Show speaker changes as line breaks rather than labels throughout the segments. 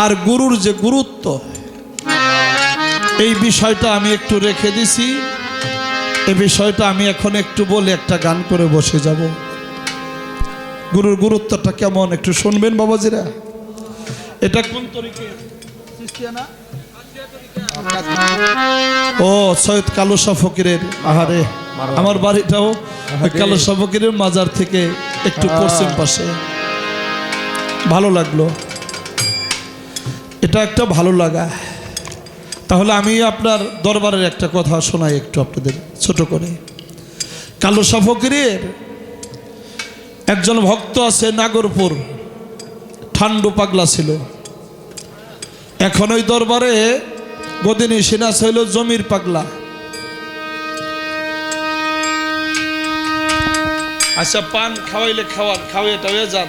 আর গুরুর যে গুরুত্ব এই বিষয়টা আমি একটু রেখে দিছি। এই বিষয়টা আমি এখন একটু বলে একটা গান করে বসে যাব। গুরুর গুরুত্বটা কেমন একটু শুনবেন বাবাজিরা? এটা কোন তরিকে? ও সৈয়দ কালো শাহ ফকিরের আহারে আমার বাড়িটাও কালো শাহ ফকিরের মাজার থেকে একটু পশ্চিম পাশে। ভালো লাগল। এটা একটা ভালো লাগা। তাহলে আমি আপনার দরবারের একটা কথা শোনাই একটু আপনাদের ছোট করে। কালো শাহ ফকিরের একজন ভক্ত আছে নাগরপুর ঠান্ডু পাগলা ছিল। এখন ওই দরবারে গদিনী সিনাস হইল জমির পাগলা। আচ্ছা পান খাওয়াইলে খাওয়ান খাওয়াই টাওয়াই যান।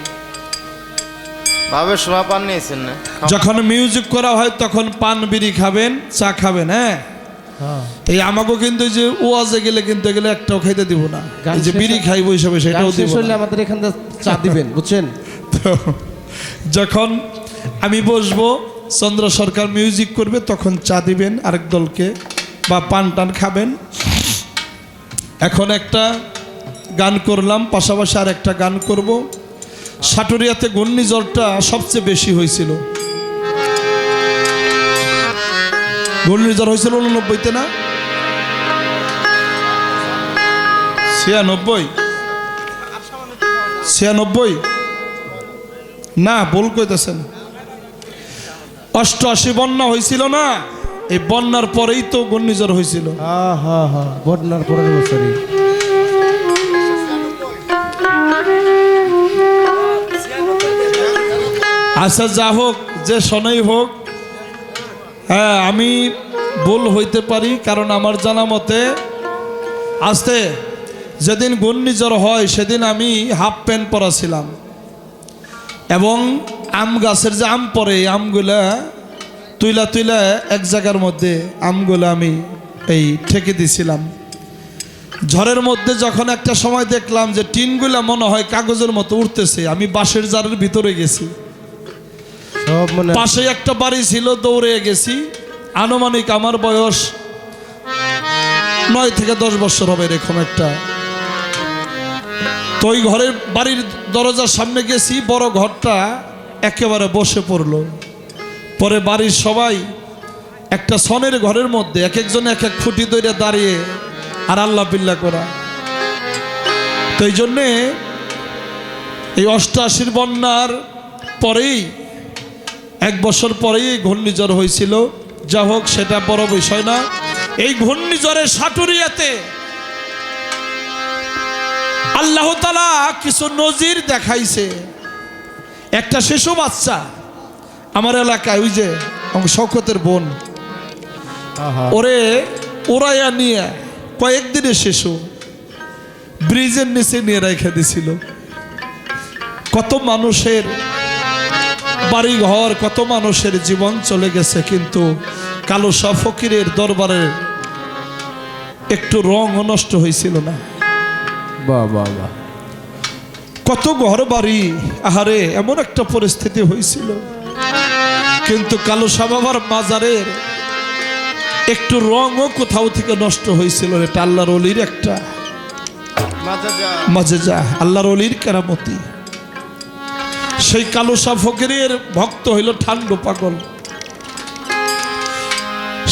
ভাবে শোভা পান নিয়েছেন না।
যখন মিউজিক করা হয় তখন পান বিড়ি খাবেন চা খাবেন হ্যাঁ? এই আমাকেও কিন্তু যে ওয়াজে গেলে কিন্তু এগুলো একটাও খাইতে দিব না। এই যে বিড়ি
হয়-
খাইবো হিসাবে সেটাও দিব না।
আমাদের এখান থেকে চা দিবেন বুঝছেন?
তো যখন আমি বসবো চন্দ্র সরকার মিউজিক করবে তখন চা দিবেন আরেক দলকে বা পান টান খাবেন। এখন একটা গান করলাম পাশাপাশি আর একটা গান করব। সাটুরিয়াতে ঘূর্ণিঝড়টা সবচেয়ে বেশি হয়েছিল। ঘূর্ণিঝড় হয়েছিল উননব্বইতে না? ছিয়ানব্বই? ছিয়ানব্বই? না, ভুল কইতেছেন। অষ্টআশি বন্যা হয়েছিল না? এই বন্যার পরেই তো ঘূর্ণিঝড় হয়েছিল।
হ্যাঁ হ্যাঁ হ্যাঁ বন্যার পরের বছরই।
আচ্ছা যা হোক, যে শোনাই হোক হ্যাঁ আমি ভুল হইতে পারি, কারণ আমার জানা মতে আসতে, যেদিন ঘূর্ণিঝড় হয়, সেদিন আমি হাফ প্যান্ট পরা ছিলাম এবং আম গাছের যে আম এই আমগুলা তুইলা তুইলা এক জায়গার মধ্যে আমগুলো আমি এই ঠেকে দিছিলাম। ঝড়ের মধ্যে যখন একটা সময় দেখলাম যে টিনগুলা মনে হয় কাগজের মতো উঠতেছে আমি বাঁশের জারের ভিতরে গেছি।
সব মানে
পাশে একটা বাড়ি ছিল, দৌড়ে গেছি। আনুমানিক আমার বয়স নয় থেকে দশ বছর হবে এরকম একটা। তো ওই ঘরের বাড়ির দরজার সামনে গেছি, বড় ঘরটা একেবারে বসে পড়ল। পরে বাড়ির সবাই একটা সনের ঘরের মধ্যে, এক একজন এক এক ফুটি দইরে দাঁড়িয়ে আর আল্লাহ বিল্লা করা। তো এই জন্যে এই অষ্টআশির বন্যার পরেই এক বছর পরেই এই ঘূর্ণিঝড় হয়েছিল। যা হোক সেটা বড় বিষয় না। এই ঘূর্ণিঝড়ের সাটুরিয়াতে আল্লাহ তালা কিছু নজির দেখাইছে। একটা শিশু বাচ্চা আমার এলাকায় ওই যে আমার শওকতের বোন। ওরে ওরাইয়া নিয়ে কয়েকদিনের শিশু ব্রিজের নিচে নিয়ে রেখে দিছিল। কত মানুষের বাড়ি ঘর কত মানুষের জীবন চলে গেছে কিন্তু কালো শাহ ফকিরের দরবারের একটু রঙও নষ্ট হয়েছিল না।
বাহ
কত ঘর বাড়ি আহারে এমন একটা পরিস্থিতি হয়েছিল। কিন্তু কালো সাবাবার মাজারের একটু রঙও কোথাও থেকে নষ্ট হয়েছিল এটা আল্লাহর অলির একটা।
মাঝে যা
মাঝে যা আল্লাহর অলির কেরামতি। সেই কালো শাহ ফকিরের ভক্ত হইল ঠান্ডু পাগল।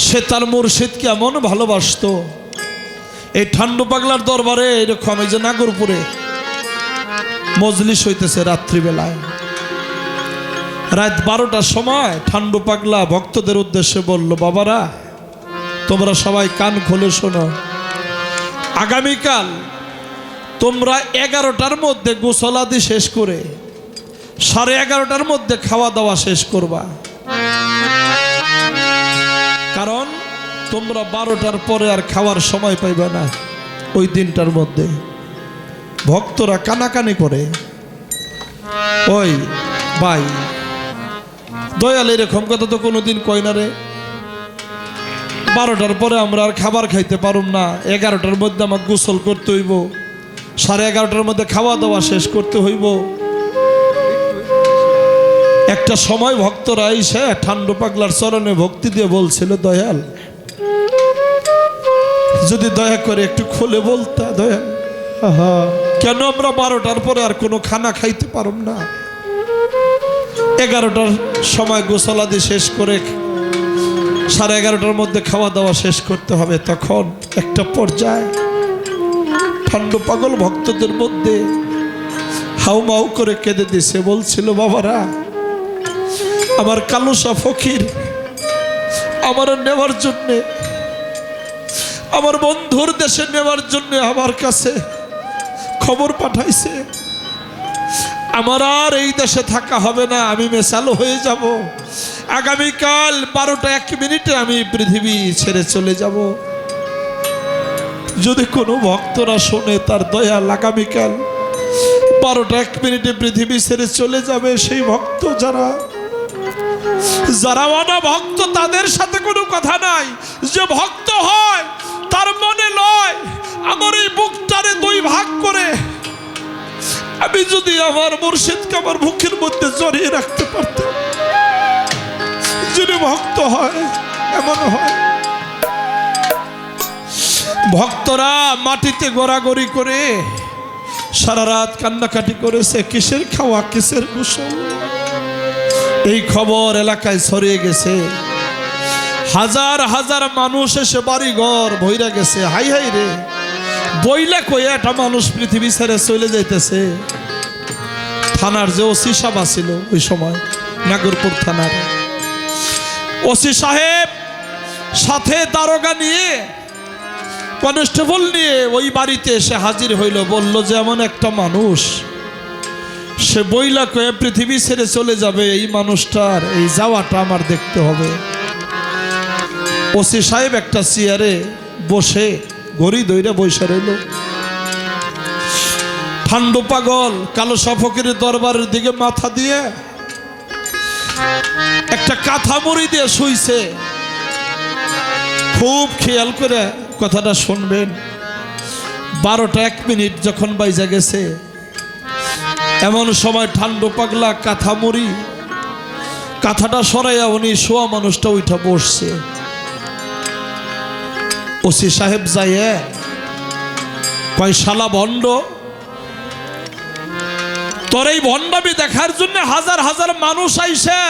সে তার মুর্শিদকে এমন ভালোবাসতো। এই ঠান্ডু পাগলার দরবারে এরকম এই যে নাগরপুরে মজলিস হইতেছে রাত্রিবেলায়। রাত বারোটার সময় ঠান্ডু পাগলা ভক্তদের উদ্দেশ্যে বলল, বাবারা, তোমরা সবাই কান খুলে শোনো। আগামীকাল তোমরা এগারোটার মধ্যে গোসলাদি শেষ করে সাড়ে এগারোটার মধ্যে খাওয়া দাওয়া শেষ করবা। কারণ তোমরা বারোটার পরে আর খাওয়ার সময় পাইবে না ওই দিনটার মধ্যে। ভক্তরা কানাকানি করে। ওই, ভাই, দয়াল এরকম কথা তো কোনোদিন কয় না রে। বারোটার পরে আমরা আর খাবার খাইতে পারুম না। এগারোটার মধ্যে আমার গোসল করতে হইব। সাড়ে এগারোটার মধ্যে খাওয়া দাওয়া শেষ করতে হইব। একটা সময় ভক্তরা এসে ঠান্ডু পাগলার চরণে ভক্তি দিয়ে বলছিল দয়াল যদি দয়া করে একটু খুলে বলতা দয়াল। কেন আমরা বারোটার পরে আর কোনো খানা খাইতে পারব না? এগারোটার সময় গোসলাদি শেষ করে সাড়ে এগারোটার মধ্যে খাওয়া দাওয়া শেষ করতে হবে। তখন একটা পর্যায়ে ঠান্ডু পাগল ভক্তদের মধ্যে হাউমাউ করে কেঁদে দিছে। বলছিল বাবারা আমার কালুসা ফকির, আমার নেওয়ার জন্যে, আমার বন্ধুর দেশে নেওয়ার জন্য আমার কাছে খবর পাঠাইছে। আমার আর এই দেশে থাকা হবে না, আমি মেশাল হয়ে যাব। আগামীকাল বারোটা এক মিনিটে আমি পৃথিবী ছেড়ে চলে যাব। যদি কোনো ভক্তরা শোনে তার দয়াল আগামীকাল, বারোটা এক মিনিটে পৃথিবী ছেড়ে চলে যাবে, সেই ভক্ত যারা যারা অনা ভক্ত তাদের সাথে কোনো কথা নাই। যে ভক্ত হয়, তার মনে লয়, আমার এই বুকটারে দুই ভাগ করে। আমি যদি আমার মুর্শিদকে আমার মুখের মধ্যে জড়িয়ে রাখতে পারতাম যদি ভক্ত হয়, এমন হয়। ভক্তরা মাটিতে গড়াগড়ি করে, সারা রাত কান্নাকাটি করেছে, কিসের খাওয়া, কিসের গোসল? এই খবর এলাকায় ছড়িয়ে গেছে। হাজার হাজার মানুষ এসে বাড়ি ঘর ভইরা গেছে। হাই হাই রে। বইলে কয়ে একটা মানুষ পৃথিবী ছেড়ে চলে যাইতেছে। থানার যে ওসি সাহেব ছিল ওই সময়, নাগরপুর থানার। ওসি সাহেব সাথে দারোগা নিয়ে, কনস্টেবল নিয়ে ওই বাড়িতে এসে হাজির হইল। বলল যে এমন একটা মানুষ সে বইলা কয়ে, পৃথিবী ছেড়ে চলে যাবে এই মানুষটার। এই যাওয়াটা আমার দেখতে হবে। ওসি সাহেব একটা চেয়ারে বসে ঘড়ি দইরা বৈশা রইল। ঠান্ডু পাগল, কালো সফকের দরবারের দিকে মাথা দিয়ে একটা কাঁথা মুড়ি দিয়ে শুইছে। খুব খেয়াল করে কথাটা শুনবেন। বারোটা এক মিনিট যখন বাইজা গেছে এমন সময় ঠান্ডু পাগলা কাঁথা মরি কাঁথাটা সরাইয়া উনি শোয়া মানুষটা ওইটা বসছে। ওসি সাহেব যাইয়ে কয়, শালা ভণ্ড তোর এই ভণ্ডামি দেখার জন্য হাজার হাজার মানুষ আইসে।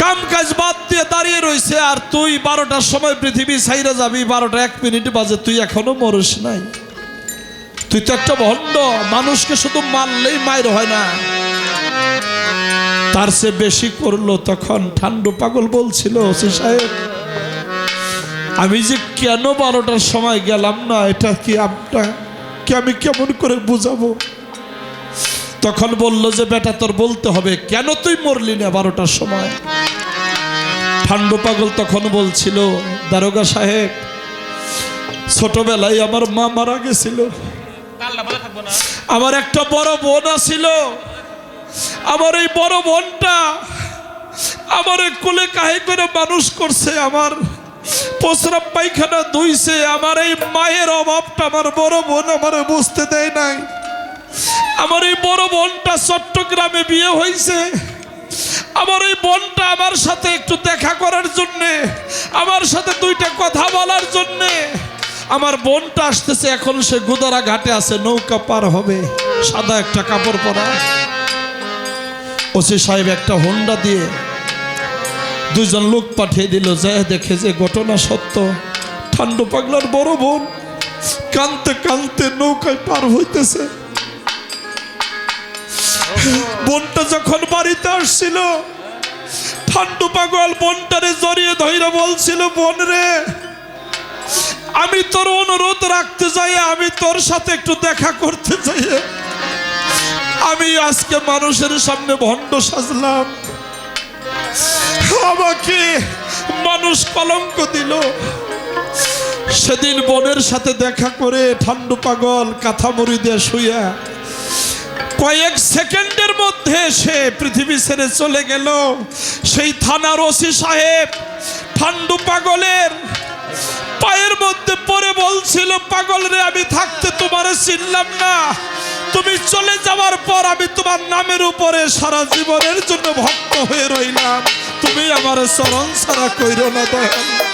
কাম কাজ বাদ দিয়ে দাঁড়িয়ে রইছে, আর তুই বারোটার সময় পৃথিবী ছাইরা যাবি, বারোটা এক মিনিট বাজে, তুই এখনও মরস নাই। তুই তো একটা ভণ্ড, মানুষকে শুধু মারলেই মায়ের হয় না। তার সে বেশি করল তখন ঠান্ডু পাগল বলছিল, ওসি সাহেব, আমি যে কেন বারোটার সময় গেলাম না, এটা কি আপনার কি আমি কেমন করে বুঝাবো? তখন বলল যে, বেটা, তোর বলতে হবে, কেন তুই মরলি না বারোটার সময়? ঠান্ডু পাগল তখন বলছিল, দারোগা সাহেব, ছোটবেলায় আমার মা মারা গেছিল। আমার একটা বড় বোন ছিল আমার এই বড় বোনটা আমার কোলে কাহে করে মানুষ করছে আমার। প্রস্রাব পায়খানা ধুইছে। আমার এই মায়ের অভাবটা আমার বড় বোন আমার বুঝতে দেয় নাই। আমার এই বড় বোনটা চট্টগ্রামে বিয়ে হয়েছে আমার এই বোনটা আমার সাথে একটু দেখা করার জন্যে আমার বোনটা আসতেছে, এখন সে গুদারা ঘাটে আছে, নৌকা পার হবে। সাদা একটা কাপড় পরা। ওসি সাহেব একটা হোন্ডা দিয়ে দুজন লোক পাঠিয়ে দিল, যে দেখে যে ঘটনা সত্য। ঠান্ডু পাগলার বড় বোন কানতে কানতে নৌকায় পার হইতেছে। বোনটা যখন বাড়িতে আসছিল, ঠান্ডু পাগল বোনটারে জড়িয়ে ধইরা বলছিল, বোন রে আমি তোর অনুরোধ রাখতে যাই, আমি তোর সাথে একটু দেখা করতে চাই আমি আজকে মানুষের সামনে ভণ্ড সাজলাম। আমাকে মানুষ কলঙ্ক দিল। সেদিন বনের সাথে দেখা করে ঠান্ডু পাগল কাঁথা মুড়ি দিয়ে শুয়া কয়েক সেকেন্ডের মধ্যে সে পৃথিবী ছেড়ে চলে গেল। সেই থানার ওসি সাহেব ঠান্ডু পাগলের পায়ের মধ্যে পরে বলছিল, পাগল রে, আমি থাকতে তোমারে চিনলাম না। তুমি চলে যাওয়ার পর আমি তোমার নামের উপরে সারা জীবনের জন্য ভক্ত হয়ে রইলাম। তুমি আমার স্মরণ সারা কইর না দয়াল।